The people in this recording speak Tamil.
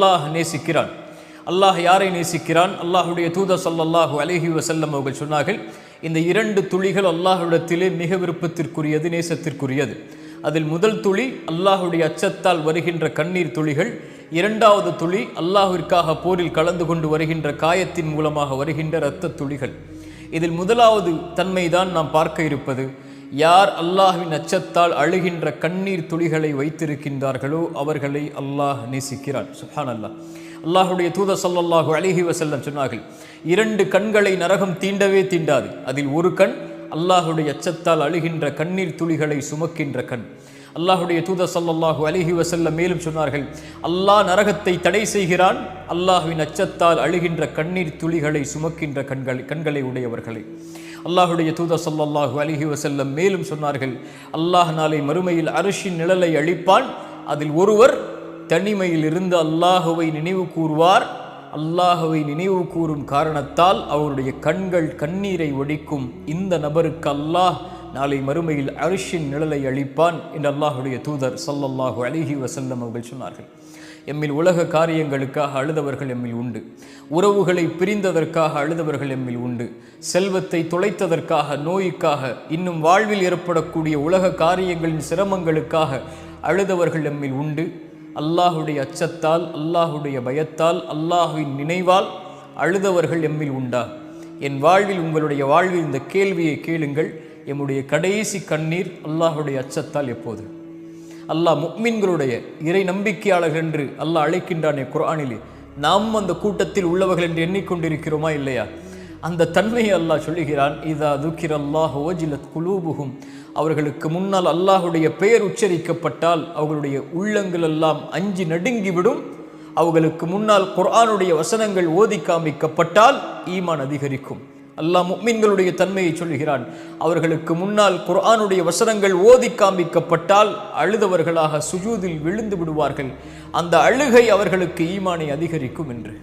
அல்லாஹ் நேசிக்கிறான். அல்லாஹ் யாரை நேசிக்கிறான்? அல்லாஹுடைய தூத ஸல்லல்லாஹு அலஹி வசல்லம் அவர்கள் சொன்னார்கள் இந்த இரண்டு துளிகள் அல்லாஹுடத்திலே மிக விருப்பத்திற்குரியது நேசத்திற்குரியது. அதில் முதல் துளி அல்லாஹுடைய அச்சத்தால் வருகின்ற கண்ணீர் துளிகள் இரண்டாவது துளி அல்லாஹிற்காக போரில் கலந்து கொண்டு வருகின்ற காயத்தின் மூலமாக வருகின்ற இரத்த துளிகள். இதில் முதலாவது தன்மைதான் நாம் பார்க்க இருப்பது யார் அல்லாஹ்வின் அச்சத்தால் அழுகின்ற கண்ணீர் துளிகளை வைத்திருக்கின்றார்களோ அவர்களை அல்லாஹ் நேசிக்கிறான். சுஹான் அல்லாஹ் அல்லாஹுடைய தூத ஸல்லல்லாஹு அலைஹி வசல்லம் சொன்னார்கள் இரண்டு கண்களை நரகம் தீண்டவே தீண்டாது. அதில் ஒரு கண் அல்லாஹுடைய அச்சத்தால் அழுகின்ற கண்ணீர் துளிகளை சுமக்கின்ற கண். அல்லாஹுடைய தூத ஸல்லல்லாஹு அலைஹி வசல்லம் மேலும் சொன்னார்கள் அல்லாஹ் நரகத்தை தடை செய்கிறான் அல்லாஹ்வின் அச்சத்தால் அழுகின்ற கண்ணீர் துளிகளை சுமக்கின்ற கண்கள் கண்களை உடையவர்களை. அல்லாஹுடைய தூத ஸல்லல்லாஹு அலிஹி வசல்லம் மேலும் சொன்னார்கள் அல்லாஹ் நாளை மறுமையில் அரிசின் நிழலை அளிப்பான் அதில் ஒருவர் தனிமையில் இருந்து அல்லாஹுவை நினைவு கூறுவார் அல்லாஹுவை நினைவு கூறும் காரணத்தால் அவருடைய கண்கள் கண்ணீரை ஒடிக்கும். இந்த நபருக்கு அல்லாஹ் நாளை மறுமையில் அரிஷின் நிழலை அளிப்பான் என்று அல்லாஹுடைய தூதர் சல்லல்லாஹு அலிஹி வசல்லம் அவர்கள் சொன்னார்கள். எம்மில் உலக காரியங்களுக்காக அழுதவர்கள் எம்மில் உண்டு. உறவுகளை பிரிந்ததற்காக அழுதவர்கள் எம்மில் உண்டு. செல்வத்தை தொலைத்ததற்காக நோய்க்காக இன்னும் வாழ்வில் ஏற்படக்கூடிய உலக காரியங்களின் சிரமங்களுக்காக அழுதவர்கள் எம்மில் உண்டு. அல்லாஹுடைய அச்சத்தால் அல்லாஹுடைய பயத்தால் அல்லாஹுவின் நினைவால் அழுதவர்கள் எம்மில் உண்டா? என் வாழ்வில் உங்களுடைய வாழ்வில் இந்த கேள்வியை கேளுங்கள். எம்முடைய கடைசி கண்ணீர் அல்லாஹுடைய அச்சத்தால் எப்போது? அல்லாஹ் முக்மின்களுடைய இறை நம்பிக்கையாளர்கள் என்று அல்லாஹ் அழைக்கின்றானே குரானிலே நாம் அந்த கூட்டத்தில் உள்ளவர்கள் என்று எண்ணிக்கொண்டிருக்கிறோமா இல்லையா? அந்த தன்மையை அல்லாஹ் சொல்லுகிறான் இதா துக்கிர் அல்லாஹ் ஓஜிலத் குலூபுகும் அவர்களுக்கு முன்னால் அல்லாஹுடைய பெயர் உச்சரிக்கப்பட்டால் அவர்களுடைய உள்ளங்கள் எல்லாம் அஞ்சி நடுங்கிவிடும். அவர்களுக்கு முன்னால் குர்ஆனுடைய வசனங்கள் ஓதி காமிக்கப்பட்டால் ஈமான் அதிகரிக்கும். அல்லாஹ் முக்மீன்களுடைய தன்மையை சொல்கிறான் அவர்களுக்கு முன்னால் குர்ஆனுடைய வசனங்கள் ஓதி காமிக்கப்பட்டால் அழுதவர்களாக சுஜூதில் விழுந்து விடுவார்கள். அந்த அழுகை அவர்களுக்கு ஈமானை அதிகரிக்கும் என்று.